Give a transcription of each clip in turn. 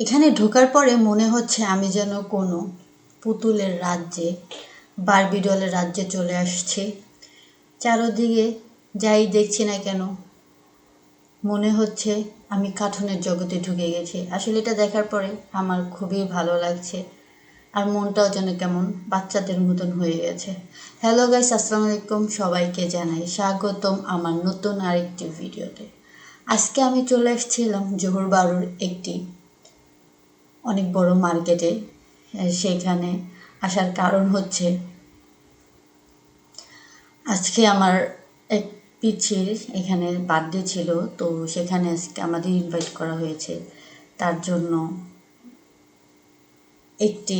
এখানে ঢোকার পরে মনে হচ্ছে আমি যেন কোনো পুতুলের রাজ্যে, বারবি ডলের রাজ্যে চলে আসছি। চারোদিকে যাই দেখছি না কেন, মনে হচ্ছে আমি কার্টুনের জগতে ঢুকে গেছি। আসলে এটা দেখার পরে আমার খুবই ভালো লাগছে আর মনটাও যেন কেমন বাচ্চাদের মতন হয়ে গেছে। হ্যালো গাইস, আসসালামু আলাইকুম। সবাইকে জানাই স্বাগতম আমার নতুন আরেকটি ভিডিওতে। আজকে আমি চলে এসেছিলাম জোহর বারুর একটি অনেক বড় মার্কেটে সেখানে আসার কারণ হচ্ছে আজকে আমার এক পিছির এখানে বার্থডে ছিল, তো সেখানে আজকে আমাদের ইনভাইট করা হয়েছে। তার জন্য একটি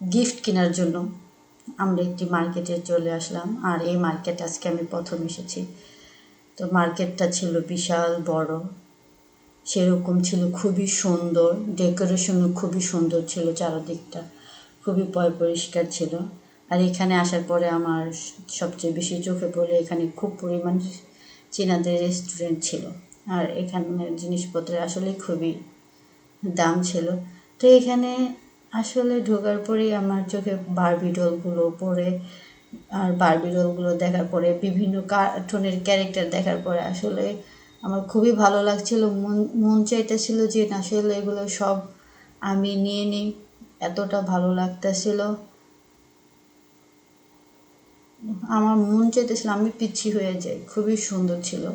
গিফট কেনার জন্য আমরা একটি মার্কেটে চলে আসলাম, আর এই মার্কেট আজকে আমি প্রথম এসেছি। তো মার্কেটটা ছিল বিশাল, বড়। সেরকম ছিল, খুবই সুন্দর। ডেকোরেশনও খুবই সুন্দর ছিল চারদিকটা। খুবই পয় পরিষ্কার ছিল। আর এখানে আসার পরে আমার সবচেয়ে বেশি চোখে পড়ে এখানে খুব পরিমাণ চীনাদের রেস্টুরেন্ট ছিল। আর এখানের জিনিসপত্রের আসলে খুবই দাম ছিল। তো এখানে আসলে ঢোকার পরেই আমার চোখে বারবি ডলগুলো পড়ে। আর বারবি ডলগুলো দেখার পরে বিভিন্ন কার্টুনের ক্যারেক্টার দেখার পরে আসলে আমার খুবই ভালো লাগছিল। মন মন চাইতেছিল যে, না, আসলে এগুলো সব আমি নিয়ে নিই। এতটা ভালো লাগতেছিল। আমার মন চাইতেছিল আমি পিচ্ছি হয়ে যাই। খুবই সুন্দর ছিল।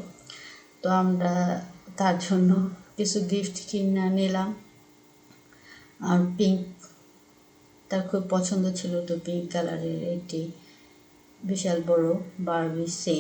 তো আমরা তার জন্য কিছু গিফট কিনে নিলাম। আর পিঙ্ক তার খুব পছন্দ ছিল তো পিঙ্ক কালারের একটি বিশাল বড় বারবি সেই